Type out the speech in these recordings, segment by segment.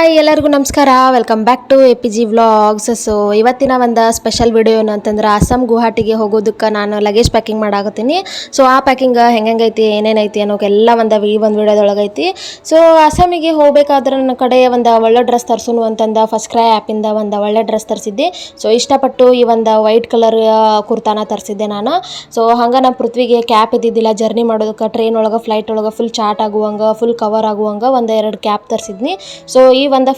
Hi ಎಲ್ಲರಿಗೂ ನಮಸ್ಕಾರ. Welcome back to A P G vlogs so ಇವತ್ತಿನ ಒಂದು ಸ್ಪೆಷಲ್ ವಿಡಿಯೋ ಏನಂತಂದ್ರೆ ಅಸ್ಸಾಂ ಗುವಾಹಟಿಗೆ ಹೋಗೋದಕ್ಕೆ ನಾನು ಲಗೇಜ್ ಪ್ಯಾಕಿಂಗ್ ಮಾಡಾಕತ್ತೀನಿ. ಸೊ ಆ ಪ್ಯಾಕಿಂಗ್ ಹೆಂಗೈತಿ ಏನೇನೈತಿ ಅನ್ನೋಕೆಲ್ಲ ಒಂದು ಈ ಒಂದು ವಿಡಿಯೋದೊಳಗೈತಿ ಸೊ ಅಸ್ಸಾಮಿಗೆ ಹೋಗಬೇಕಾದ್ರೆ ನನ್ನ ಕಡೆ ಒಂದು ಒಳ್ಳೆ ಡ್ರೆಸ್ ತರಿಸೋನು ಅಂತಂದ ಫಸ್ಟ್ ಕ್ರೈ ಆ್ಯಪಿಂದ ಒಂದು ಒಳ್ಳೆ ಡ್ರೆಸ್ ತರಿಸಿದ್ದೆ. ಸೊ ಇಷ್ಟಪಟ್ಟು ಈ ಒಂದು ವೈಟ್ ಕಲರ್ ಕುರ್ತಾನ ತರಿಸಿದ್ದೆ ನಾನು. ಸೊ ಹಂಗೆ ನಮ್ಮ ಪೃಥ್ವಿಗೆ ಕ್ಯಾಪ್ ಇದ್ದಿದ್ದಿಲ್ಲ ಜರ್ನಿ ಮಾಡೋದಕ್ಕೆ ಟ್ರೈನ್ ಒಳಗೆ ಫ್ಲೈಟ್ ಒಳಗೆ ಫುಲ್ ಚಾಟ್ ಆಗುವಂಗೆ ಫುಲ್ ಕವರ್ ಆಗುವಂಗೆ ಒಂದು ಎರಡು ಕ್ಯಾಪ್ ತರಿಸಿದ್ನಿ. ಸೊ ಈ ಒಂದು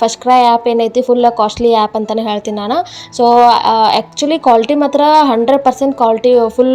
ಫಸ್ಟ್ ಕ್ರೈ ಆ್ಯಪ್ ಏನೈತಿ ಫುಲ್ ಕಾಸ್ಟ್ಲಿ ಆ್ಯಪ್ ಅಂತಲೇ ಹೇಳ್ತೀನಿ ನಾನು. ಸೊ ಆ್ಯಕ್ಚುಲಿ ಕ್ವಾಲಿಟಿ ಮಾತ್ರ ಹಂಡ್ರೆಡ್ ಪರ್ಸೆಂಟ್ ಕ್ವಾಲಿಟಿ ಫುಲ್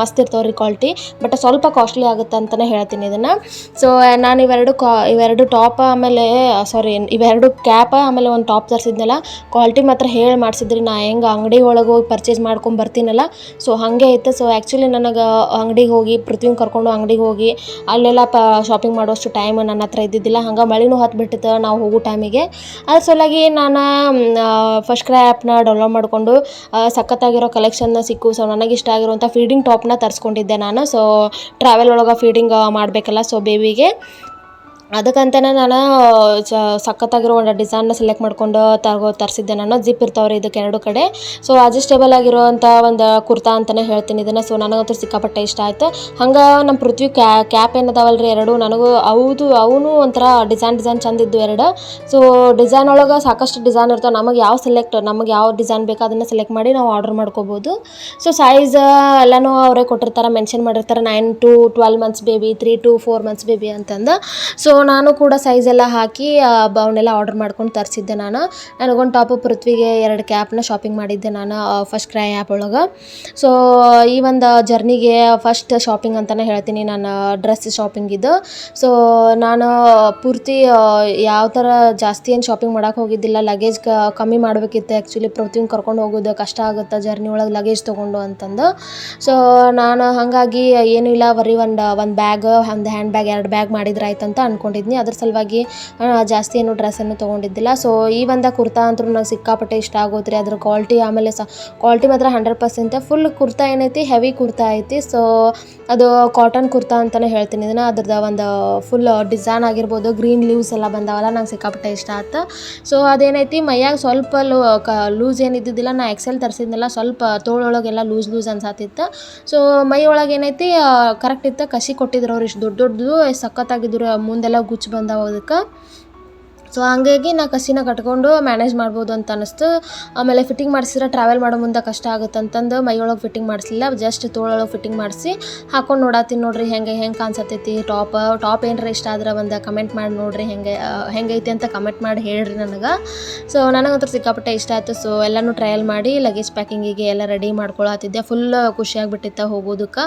ಮಸ್ತ್ ಇರ್ತಾವೆ ರೀ ಕ್ವಾಲಿಟಿ ಬಟ್ ಸ್ವಲ್ಪ ಕಾಸ್ಟ್ಲಿ ಆಗುತ್ತೆ ಅಂತಲೇ ಹೇಳ್ತೀನಿ ಇದನ್ನು. ಸೊ ನಾನು ಇವೆರಡು ಕಾ, ಇವೆರಡು ಟಾಪ್ ಆಮೇಲೆ ಸಾರಿ ಇವೆರಡು ಕ್ಯಾಪ ಆಮೇಲೆ ಒಂದು ಟಾಪ್ ತರಿಸಿದ್ನಲ್ಲ ಕ್ವಾಲಿಟಿ ಮಾತ್ರ ಹೇಳಿ ಮಾಡಿಸಿದ್ರಿ ನಾ, ಹೆಂಗೆ ಅಂಗಡಿ ಒಳಗೆ ಹೋಗಿ ಪರ್ಚೇಸ್ ಮಾಡ್ಕೊಂಡು ಬರ್ತೀನಲ್ಲ ಸೊ ಹಾಗೆ ಐತೆ. ಸೊ ಆ್ಯಕ್ಚುಲಿ ನನಗೆ ಅಂಗಡಿಗೆ ಹೋಗಿ, ಪೃಥ್ವಿನ ಕರ್ಕೊಂಡು ಅಂಗಡಿಗೆ ಹೋಗಿ, ಅಲ್ಲೆಲ್ಲ ಪ ಶಾಪಿಂಗ್ ಮಾಡೋಷ್ಟು ಟೈಮ್ ನನ್ನ ಹತ್ರ ಇದ್ದಿದ್ದಿಲ್ಲ, ಹಂಗೆ ಮಳೆನೂ ಹತ್ಬಿಟ್ಟಿತ್ತು, ನಾವು ಹೋಗೋ ಟೈಮಿಗೆ. ಅದ್ರ ಸಲುವಾಗಿ ನಾನು ಫಸ್ಟ್ ಕ್ರೈ ಆ್ಯಪ್ನ ಡೌನ್ಲೋಡ್ ಮಾಡಿಕೊಂಡು ಸಖತ್ತಾಗಿರೋ ಕಲೆಕ್ಷನ್ನ ಸಿಕ್ಕು. ಸೊ ನನಗೆ ಇಷ್ಟ ಆಗಿರುವಂಥ ಫೀಡಿಂಗ್ ಟಾಪ್ನ ತರಿಸ್ಕೊಂಡಿದ್ದೆ ನಾನು. ಸೊ ಟ್ರಾವೆಲ್ ಒಳಗೆ ಫೀಡಿಂಗ್ ಮಾಡಬೇಕಲ್ಲ. ಸೊ ಬೇಬಿಗೆ ಅದಕ್ಕಂತನೇ ನಾನು ಸಖತ್ತಾಗಿರೋ ಒಂದು ಡಿಸೈನ್ನ ಸೆಲೆಕ್ಟ್ ಮಾಡ್ಕೊಂಡು ತಗೋ ತರಿಸಿದ್ದೆ ನಾನು. ಜಿಪ್ ಇರ್ತಾವ್ರಿ ಇದಕ್ಕೆ ಎರಡು ಕಡೆ. ಸೊ ಅಡ್ಜಸ್ಟೇಬಲ್ ಆಗಿರುವಂಥ ಒಂದು ಕುರ್ತಾ ಅಂತಲೇ ಹೇಳ್ತೀನಿ ಇದನ್ನು. ಸೊ ನನಗಂತೂ ಸಿಕ್ಕಾಪಟ್ಟೆ ಇಷ್ಟ ಆಯಿತು. ಹಂಗೆ ನಮ್ಮ ಪೃಥ್ವಿ ಕ್ಯಾ, ಕ್ಯಾಪ್ ಏನದಾವಲ್ರಿ ಎರಡು. ನನಗೂ ಹೌದು, ಅವನು ಒಂಥರ ಡಿಸೈನ್ ಡಿಸೈನ್ ಚಂದಿದ್ದು ಎರಡು. ಸೊ ಡಿಸೈನ್ ಒಳಗೆ ಸಾಕಷ್ಟು ಡಿಸೈನ್ ಇರ್ತಾವೆ. ನಮಗೆ ಯಾವ ಸೆಲೆಕ್ಟ್ ನಮಗೆ ಯಾವ ಡಿಸೈನ್ ಬೇಕು ಅದನ್ನು ಸೆಲೆಕ್ಟ್ ಮಾಡಿ ನಾವು ಆರ್ಡರ್ ಮಾಡ್ಕೋಬೋದು. ಸೊ ಸೈಜ್ ಎಲ್ಲನೂ ಅವರೇ ಕೊಟ್ಟಿರ್ತಾರೆ ಮೆನ್ಷನ್ ಮಾಡಿರ್ತಾರೆ. Nine to twelve months baby three to four months baby ಅಂತಂದು. ಸೊ ನಾನು ಕೂಡ ಸೈಜ್ ಎಲ್ಲ ಹಾಕಿ ಅವನ್ನೆಲ್ಲ ಆರ್ಡರ್ ಮಾಡ್ಕೊಂಡು ತರಿಸಿದ್ದೆ ನಾನು. ನನಗೊಂದು ಟಾಪ್ ಪೃಥ್ವಿಗೆ ಎರಡು ಕ್ಯಾಪ್ನ ಶಾಪಿಂಗ್ ಮಾಡಿದ್ದೆ ನಾನು ಫಸ್ಟ್ ಕ್ರೈ ಆ್ಯಪ್ ಒಳಗೆ. ಸೊ ಈ ಒಂದು ಜರ್ನಿಗೆ ಫಸ್ಟ್ ಶಾಪಿಂಗ್ ಅಂತಲೇ ಹೇಳ್ತೀನಿ ನಾನು ಡ್ರೆಸ್ ಶಾಪಿಂಗ್ ಇದು. ಸೊ ನಾನು ಪೂರ್ತಿ ಯಾವ ಥರ ಜಾಸ್ತಿ ಏನು ಶಾಪಿಂಗ್ ಮಾಡೋಕೆ ಹೋಗಿದ್ದಿಲ್ಲ ಲಗೇಜ್ ಕಮ್ಮಿ ಮಾಡಬೇಕಿತ್ತು ಆ್ಯಕ್ಚುಲಿ ಪೃಥ್ವಿನ ಕರ್ಕೊಂಡು ಹೋಗೋದು ಕಷ್ಟ ಆಗುತ್ತೆ ಜರ್ನಿ ಒಳಗೆ ಲಗೇಜ್ ತೊಗೊಂಡು ಅಂತಂದು. ಸೊ ನಾನು ಹಾಗಾಗಿ ಏನೂ ಇಲ್ಲ, ಬರೀ ಒಂದು ಒಂದು ಬ್ಯಾಗ್ ಒಂದು ಹ್ಯಾಂಡ್ ಬ್ಯಾಗ್ ಎರಡು ಬ್ಯಾಗ್ ಮಾಡಿದ್ರೆ ಆಯ್ತಂತ ಅಂತ ಅಂದ್ಕೊಂಡಿದ್ನಿ ಅದ್ರ ಸಲುವಾಗಿ ಜಾಸ್ತಿ ಏನು ಡ್ರೆಸ್ಸನ್ನು ತೊಗೊಂಡಿದ್ದಿಲ್ಲ. ಸೊ ಈ ಒಂದು ಕುರ್ತಾ ಅಂತೂ ನಂಗೆ ಸಿಕ್ಕಾಪಟ್ಟೆ ಇಷ್ಟ ಆಗೋತ್ರಿ. ಅದ್ರ ಕ್ವಾಲಿಟಿ ಆಮೇಲೆ ಸ ಕ್ವಾಲಿಟಿ ಮಾತ್ರ ಹಂಡ್ರೆಡ್ ಪರ್ಸೆಂಟ್ ಫುಲ್ ಕುರ್ತಾ ಏನೈತಿ? ಹೆವಿ ಕುರ್ತಾ ಐತಿ. ಸೊ ಅದು ಕಾಟನ್ ಕುರ್ತಾ ಅಂತಲೇ ಹೇಳ್ತೀನಿ ಇದನ್ನು. ಅದ್ರದ್ದು ಒಂದು ಫುಲ್ ಡಿಸೈನ್ ಆಗಿರ್ಬೋದು. ಗ್ರೀನ್ ಲೀವ್ಸ್ ಎಲ್ಲ ಬಂದಾವಲ್ಲ, ನಂಗೆ ಸಿಕ್ಕಾಪಟ್ಟೆ ಇಷ್ಟ ಆಯ್ತು ಸೊ ಅದೇನೈತಿ? ಮೈಯಾಗ ಸ್ವಲ್ಪ ಲೂ, ಕ ಲೂಸ್ ಏನಿದ್ದಿದ್ದಿಲ್ಲ ನಾ ಎಕ್ಸೆಲ್ ತರಿಸಿದ್ನಲ್ಲ, ಸ್ವಲ್ಪ ತೋಳೊಳಗೆಲ್ಲ ಲೂಸ್ ಲೂಸ್ ಅನ್ಸಾತಿತ್ತು. ಸೊ ಮೈ ಒಳಗೆ ಏನೈತಿ? ಕರೆಕ್ಟ್ ಇತ್ತು. ಕಸಿ ಕೊಟ್ಟಿದ್ರು ಅವ್ರು ಇಷ್ಟು ದೊಡ್ಡ ದೊಡ್ಡದು, ಸಖತ್ತಾಗಿದ್ರು. ಮುಂದೆಲ್ಲ कुझु बंदा हुआ जेका ಸೊ ಹಂಗಾಗಿ ನಾ ಕಸಿನ ಕಟ್ಕೊಂಡು ಮ್ಯಾನೇಜ್ ಮಾಡ್ಬೋದು ಅಂತ ಅನಿಸ್ತು. ಆಮೇಲೆ ಫಿಟ್ಟಿಂಗ್ ಮಾಡಿಸಿದ್ರೆ ಟ್ರಾವೆಲ್ ಮಾಡೋ ಮುಂದೆ ಕಷ್ಟ ಆಗುತ್ತೆ ಅಂತಂದು ಮೈಯೊಳಗೆ ಫಿಟ್ಟಿಂಗ್ ಮಾಡಿಸಲಿಲ್ಲ ಜಸ್ಟ್ ತೋಳೊಳಗೆ ಫಿಟ್ಟಿಂಗ್ ಮಾಡಿಸಿ ಹಾಕೊಂಡು ನೋಡಾತೀನಿ ನೋಡ್ರಿ ಹೆಂಗೆ ಹೆಂಗೆ ಕಾಣಿಸತೈತಿ. ಟಾಪ್ ಟಾಪ್ ಏನಾರ ಇಷ್ಟ ಆದ್ರೆ ಒಂದು ಕಮೆಂಟ್ ಮಾಡಿ ನೋಡ್ರಿ ಹೆಂಗೆ ಹೆಂಗೈತಿ ಅಂತ ಕಮೆಂಟ್ ಮಾಡಿ ಹೇಳ್ರಿ ನನಗೆ. ಸೊ ನನಗಂತೂ ಸಿಕ್ಕಾಪಟ್ಟೆ ಇಷ್ಟ ಆಯಿತು. ಸೊ ಎಲ್ಲನೂ ಟ್ರಯಲ್ ಮಾಡಿ ಲಗೇಜ್ ಪ್ಯಾಕಿಂಗಿಗೆ ಎಲ್ಲ ರೆಡಿ ಮಾಡ್ಕೊಳತ್ತಿದ್ದೆ ಫುಲ್ ಖುಷಿಯಾಗಿಬಿಟ್ಟಿತ್ತ ಹೋಗೋದಕ್ಕೆ.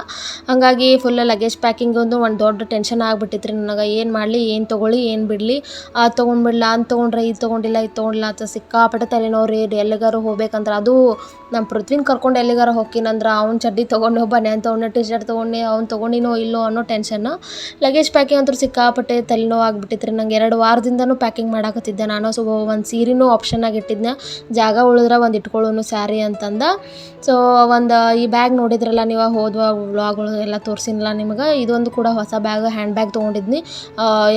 ಹಾಗಾಗಿ ಫುಲ್ ಲಗೇಜ್ ಪ್ಯಾಕಿಂಗ್ ಒಂದು ಒಂದು ದೊಡ್ಡ ಟೆನ್ಷನ್ ಆಗಿಬಿಟ್ಟಿತ್ತು ರೀ ನನಗೆ. ಏನು ಮಾಡಲಿ, ಏನು ತೊಗೊಳ್ಳಿ, ಏನು ಬಿಡಲಿ. ಅದು ತೊಗೊಂಡ್ಬಿಡ್ಲ ಅಂತ ತೊಗೊಂಡ್ರೆ ಇದು ತೊಗೊಂಡಿಲ್ಲ ಇದು ತೊಗೊಂಡಿಲ್ಲ ಅಂತ ಸಿಕ್ಕಾಪಟ್ಟೆ ತಲೆನೋವು ರೀ ಎಲ್ಲಿಗಾರು ಹೋಗ್ಬೇಕಂದ್ರೆ ಅದು ನಮ್ಮ ಪೃಥ್ವಿನ ಕರ್ಕೊಂಡು ಎಲ್ಲಿಗಾರ ಹೋಗ್ತೀನಂದ್ರೆ ಅವ್ನು ಚಡ್ಡಿ ತೊಗೊಂಡು ಬನ್ನಿ ಅಂತ ಅವ್ನ ಟಿ ಶರ್ಟ್ ತೊಗೊಂಡು ಅವ್ನು ತೊಗೊಂಡಿನೋ ಇಲ್ಲೋ ಅನ್ನೋ ಟೆನ್ಷನ್ನು ಲಗೇಜ್ ಪ್ಯಾಕಿಂಗ್ ಅಂತೂ ಸಿಕ್ಕಾಪಟ್ಟೆ ತಲೆನೋವು ಆಗ್ಬಿಟ್ಟಿತ್ತು ರೀ ನಂಗೆ ಎರಡು ವಾರದಿಂದನೂ ಪ್ಯಾಕಿಂಗ್ ಮಾಡಾಕತ್ತಿದ್ದೆ. ನಾನು ಸೊ ಒಂದು ಸೀರೆನೂ ಆಪ್ಷನ್ ಇಟ್ಟಿದ್ದೆ ಜಾಗ ಉಳಿದ್ರೆ ಒಂದು ಇಟ್ಕೊಳ್ಳೋನು ಸ್ಯಾರಿ ಅಂತಂದ. ಸೊ ಒಂದು ಈ ಬ್ಯಾಗ್ ನೋಡಿದ್ರಲ್ಲ ನೀವು ಹೋದ್ವ ವ್ಲಾಗ್ಗಳು ಎಲ್ಲ ತೋರಿಸಿನಲ್ಲ ನಿಮಗೆ? ಇದೊಂದು ಕೂಡ ಹೊಸ ಬ್ಯಾಗ್ ಹ್ಯಾಂಡ್ ಬ್ಯಾಗ್ ತೊಗೊಂಡಿದ್ನಿ.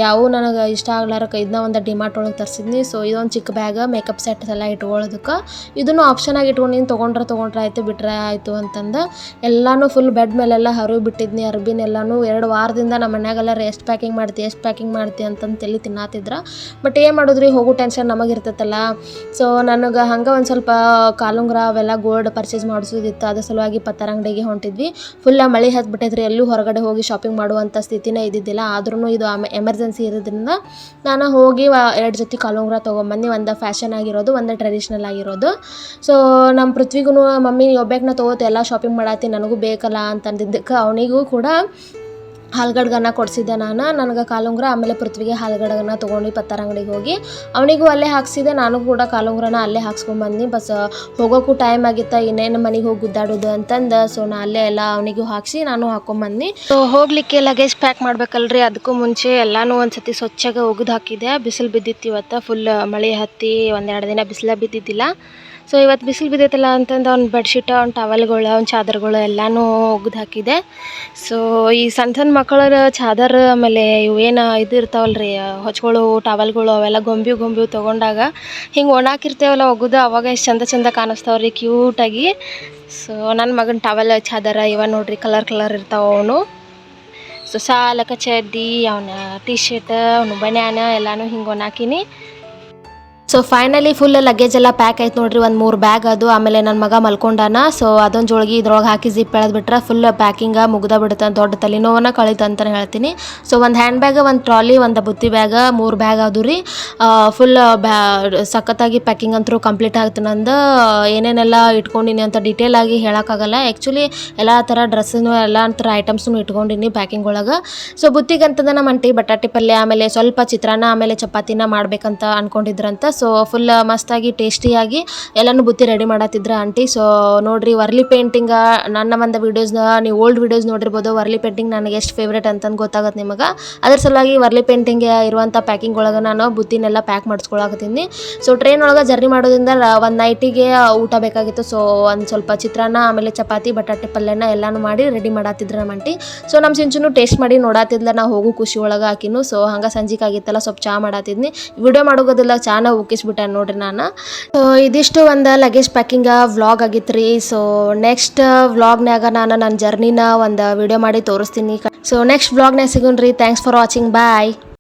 ಯಾವು ನನಗೆ ಇಷ್ಟ ಆಗ್ಲಾರಕ್ಕೆ. ಇದನ್ನ ಒಂದು ಡಿಮಾರ್ಟ್ ಒಳಗೆ ತರಿಸಿದ್ನಿ. ಸೊ ಇದೊಂದು ಚಿಕ್ಕ ಬ್ಯಾಗ್ ಮೇಕಪ್ ಸೆಟ್ಸ್ ಎಲ್ಲ ಇಟ್ಕೊಳ್ಳೋದಕ್ಕೆ ಇದನ್ನು ಆಪ್ಷನ್ ಆಗಿ ಇಟ್ಕೊಂಡು ತೊಗೊಂಡ್ರೆ ತೊಗೊಂಡ್ರೆ ಆಯಿತು, ಬಿಟ್ರೆ ಆಯಿತು ಅಂತಂದು. ಎಲ್ಲಾನು ಫುಲ್ ಬೆಡ್ ಮೇಲೆಲ್ಲ ಹರಿವು ಬಿಟ್ಟಿದ್ನಿ ಅರ್ಬಿನೆಲ್ಲನೂ ಎರಡು ವಾರದಿಂದ ನಮ್ಮ ಮನ್ಯಾಗೆಲ್ಲ ಎಷ್ಟು ಪ್ಯಾಕಿಂಗ್ ಮಾಡ್ತಿ, ಎಷ್ಟು ಪ್ಯಾಕಿಂಗ್ ಮಾಡ್ತಿ ಅಂತಂದು ತಲೆ ತಿನ್ನಾತಿದ್ರ. ಬಟ್ ಏನು ಮಾಡಿದ್ರಿ, ಹೋಗೋ ಟೆನ್ಷನ್ ನಮಗಿರ್ತೈತಲ್ಲ ಸೊ ನನಗೆ ಹಂಗೆ ಒಂದು ಸ್ವಲ್ಪ ಕಾಲುಂಗ್ರ ಅವೆಲ್ಲ ಗೋಲ್ಡ್ ಪರ್ಚೇಸ್ ಮಾಡಿಸೋದಿತ್ತು. ಅದ್ರ ಸಲುವಾಗಿ ಪತ್ತರ ಅಂಗಡಿಗೆ ಹೊಂಟಿದ್ವಿ. ಫುಲ್ಲ ಮಳೆ ಹತ್ಬಿಟ್ಟೈತ್ರಿ, ಎಲ್ಲೂ ಹೊರಗಡೆ ಹೋಗಿ ಶಾಪಿಂಗ್ ಮಾಡುವಂಥ ಸ್ಥಿತಿನೇ ಇದ್ದಿದ್ದಿಲ್ಲ. ಆದ್ರೂ ಇದು ಎಮರ್ಜೆನ್ಸಿ ಇರೋದ್ರಿಂದ ನಾನು ಹೋಗಿ ಎರಡು ಜೊತೆ ಕಾಲುಂಗುರ ತೊಗೊಂಬಂದು ಒಂದು ಫ್ಯಾಷನ್ ಆಗಿರೋದು, ಒಂದು ಟ್ರೆಡಿಷ್ನಲ್ ಆಗಿರೋದು. ಸೊ ನಮ್ಮ ಪೃಥ್ವಿಗೂ, ಮಮ್ಮಿ ಒಬ್ಬಾಕನ ತೊಗೋತ ಎಲ್ಲ ಶಾಪಿಂಗ್ ಮಾಡತ್ತಿ ನನಗೂ ಬೇಕಲ್ಲ ಅಂತಂದಿದ್ದಕ್ಕೆ ಅವನಿಗೂ ಕೂಡ ಹಾಲ್ಗಡ್ಗನ್ನ ಕೊಡಿಸಿದ್ದೆ ನಾನು. ನನಗೆ ಕಾಲುಂಗ್ರ, ಆಮೇಲೆ ಪೃಥ್ವಿಗೆ ಹಾಲ್ಗಡ್ಗನ್ನ ತೊಗೊಂಡು ಪತ್ತಾರ ಅಂಗಡಿಗೆ ಹೋಗಿ. ಅವನಿಗೂ ಅಲ್ಲೇ ಹಾಕ್ಸಿದೆ, ನಾನು ಕೂಡ ಕಾಲುಂಗ್ರನ ಅಲ್ಲೇ ಹಾಕ್ಸ್ಕೊಂಡ್ಬಂದು ಬಸ್, ಹೋಗೋಕ್ಕೂ ಟೈಮ್ ಆಗಿತ್ತ, ಇನ್ನೇನು ಮನೆಗೆ ಹೋಗಿ ಗುದ್ದಾಡೋದು ಅಂತಂದು. ಸೊ ನಾ ಅಲ್ಲೇ ಎಲ್ಲ ಅವನಿಗೂ ಹಾಕಿಸಿ, ನಾನು ಹಾಕೊಂಬಂದು ಸೊ ಹೋಗ್ಲಿಕ್ಕೆ ಲಗೇಜ್ ಪ್ಯಾಕ್ ಮಾಡ್ಬೇಕಲ್ರಿ? ಅದಕ್ಕೂ ಮುಂಚೆ ಎಲ್ಲಾನು ಒಂದ್ಸತಿ ಸ್ವಚ್ಛಗೆ ಒಗೆದು ಹಾಕಿದೆ. ಬಿಸಿಲು ಬಿದ್ದಿತ್ತು ಇವತ್ತು. ಫುಲ್ ಮಳೆ ಹತ್ತಿ ಒಂದೆರಡು ದಿನ ಬಿಸಿಲ ಬಿದ್ದಿದ್ದಿಲ್ಲ. ಸೊ ಇವತ್ತು ಬಿಸಿಲು ಬಿದ್ದೈತಲ್ಲ ಅಂತಂದು ಅವ್ನ ಬೆಡ್ಶೀಟ್ ಅವ್ನ ಟವಲ್ಗಳು ಅವ್ನ ಚಾದರ್ಗಳು ಎಲ್ಲನೂ ಒಗ್ದು ಹಾಕಿದೆ. ಸೊ ಈ ಸಣ್ಣ ಸಣ್ಣ ಮಕ್ಕಳ ಚಾದರ್ ಆಮೇಲೆ ಇವು ಏನು ಇದು ಇರ್ತಾವಲ್ಲ ರೀ ಹೊಚ್ಗಳು ಟವಲ್ಗಳು ಅವೆಲ್ಲ ಗೊಂಬಿ ಗೊಂಬಿ ತೊಗೊಂಡಾಗ ಹಿಂಗೆ ಒಣಾಕಿರ್ತೇವಲ್ಲ ಒಗ್ದು, ಅವಾಗ ಎಷ್ಟು ಚಂದ ಚಂದ ಕಾಣಿಸ್ತಾವ ರೀ ಕ್ಯೂಟಾಗಿ ಸೊ ನನ್ನ ಮಗನ ಟವಲ್ ಚಾದರ ಇವ ನೋಡ್ರಿ ಕಲರ್ ಕಲರ್ ಇರ್ತಾವ ಅವನು. ಸೊ ಸಾಲಕ ಚಡ್ಡಿ ಅವನ ಟೀ ಶರ್ಟ್ ಅವನು ಬನ್ಯಾನ ಎಲ್ಲಾನು ಹಿಂಗೆ ಒಣಾಕಿನಿ. ಸೊ ಫೈನಲಿ ಫುಲ್ ಲಗೇಜ್ ಎಲ್ಲ ಪ್ಯಾಕ್ ಆಯ್ತು ನೋಡ್ರಿ, ಒಂದು ಮೂರು ಬ್ಯಾಗ್ ಅದು, ಆಮೇಲೆ ನನ್ನ ಮಗ ಮಲ್ಕೊಂಡಾನ. ಸೊ ಅದೊಂದು ಜೋಳಿಗೆ ಇದ್ರೊಳಗೆ ಹಾಕಿ ಜಿಪ್ ಬಿಟ್ರೆ ಫುಲ್ ಪ್ಯಾಕಿಂಗ ಮುಗ್ದ ಬಿಡುತ್ತೆ ದೊಡ್ಡ ತಲೆನೋವನ್ನ ಕಳೀತು ಅಂತಲೇ ಹೇಳ್ತೀನಿ. ಸೊ ಒಂದು ಹ್ಯಾಂಡ್ ಬ್ಯಾಗ್ ಒಂದು ಟ್ರಾಲಿ ಒಂದು ಬುತ್ತಿ ಬ್ಯಾಗ ಮೂರು ಬ್ಯಾಗ್ ಅದು ರೀ ಫುಲ್ ಬ್ಯಾ ಸಖತ್ತಾಗಿ ಪ್ಯಾಕಿಂಗ್ ಅಂತೂ ಕಂಪ್ಲೀಟ್ ಆಗ್ತು ನಂದು. ಏನೇನೆಲ್ಲ ಇಟ್ಕೊಂಡಿನಿ ಅಂತ ಡೀಟೇಲ್ ಆಗಿ ಹೇಳೋಕ್ಕಾಗಲ್ಲ. ಆ್ಯಕ್ಚುಲಿ ಎಲ್ಲ ಥರ ಡ್ರೆಸ್ಸನ್ನು ಎಲ್ಲ ಥರ ಐಟಮ್ಸನ್ನು ಇಟ್ಕೊಂಡಿನಿ ಪ್ಯಾಕಿಂಗ್ ಒಳಗೆ. ಸೊ ಬುತ್ತಿಗಂತದ ನಮ್ಮ ಅಂಟಿ ಬಟಾಟೆ ಪಲ್ಯ, ಆಮೇಲೆ ಸ್ವಲ್ಪ ಚಿತ್ರಾನ್ನ, ಆಮೇಲೆ ಚಪಾತಿನ ಮಾಡ್ಬೇಕಂತ ಅನ್ಕೊಂಡಿದ್ರಂತ. ಸೊ ಫುಲ್ ಮಸ್ತಾಗಿ ಟೇಸ್ಟಿಯಾಗಿ ಎಲ್ಲನೂ ಬುತ್ತಿ ರೆಡಿ ಮಾಡತ್ತಿದ್ರ ಆಂಟಿ ಸೊ ನೋಡ್ರಿ ವರ್ಲಿ ಪೇಂಟಿಂಗ ನನ್ನ ಒಂದು ವೀಡಿಯೋಸ್ನ ನೀವು ಓಲ್ಡ್ ವೀಡಿಯೋಸ್ ನೋಡಿರ್ಬೋದು. ವರ್ಲಿ ಪೇಂಟಿಂಗ್ ನನಗೆ ಎಷ್ಟು ಫೇವ್ರೇಟ್ ಅಂತಂದು ಗೊತ್ತಾಗುತ್ತೆ ನಿಮಗೆ. ಅದ್ರ ಸಲುವಾಗಿ ವರ್ಲಿ ಪೇಂಟಿಂಗ್ ಇರುವಂಥ ಪ್ಯಾಕಿಂಗ್ ಒಳಗೆ ನಾನು ಬುತ್ತಿನೆಲ್ಲ ಪ್ಯಾಕ್ ಮಾಡಿಸ್ಕೊಳಕತ್ತೀನಿ. ಸೊ ಟ್ರೈನ್ ಒಳಗೆ ಜರ್ನಿ ಮಾಡೋದ್ರಿಂದ ಒಂದು ನೈಟಿಗೆ ಊಟ ಬೇಕಾಗಿತ್ತು. ಸೊ ಒಂದು ಸ್ವಲ್ಪ ಚಿತ್ರಾನ್ನ, ಆಮೇಲೆ ಚಪಾತಿ, ಬಟಾಟೆ, ಪಲ್ಯನ ಎಲ್ಲಾನು ಮಾಡಿ ರೆಡಿ ಮಾಡತ್ತಿದ್ರು ನಮ್ಮ ಆಂಟಿ ಸೊ ನಮ್ಮ ಸಿಂಚುನು ಟೇಸ್ಟ್ ಮಾಡಿ ನೋಡಾತಿದ್ಲ. ನಾ ಹೋಗು ಖುಷಿ ಒಳಗೆ ಹಾಕಿನು. ಸೊ ಹಂಗೆ ಸಂಜೆಗಾಗಿತ್ತಲ್ಲ ಸ್ವಲ್ಪ ಚಾ ಮಾಡಾತಿದ್ನಿ. ವಿಡಿಯೋ ಮಾಡೋಗೋದಿಲ್ಲ ಚಾನ ಉಕ್ಕಿಸ್ಬಿಟ್ಟೆ ನೋಡ್ರಿ ನಾನು. ಸೊ ಇದಿಷ್ಟು ಒಂದು ಲಗೇಜ್ ಪ್ಯಾಕಿಂಗ್ ವ್ಲಾಗ್ ಆಗಿತ್ತು ರೀ ಸೊ ನೆಕ್ಸ್ಟ್ ವ್ಲಾಗ್ನಾಗ ನಾನು ನನ್ನ ಜರ್ನಿನ ಒಂದು ವಿಡಿಯೋ ಮಾಡಿ ತೋರಿಸ್ತೀನಿ. ಸೊ ನೆಕ್ಸ್ಟ್ ವ್ಲಾಗ್ನಾಗ ಸಿಗೋಣ ರೀ ಥ್ಯಾಂಕ್ಸ್ ಫಾರ್ ವಾಚಿಂಗ್ ಬಾಯ್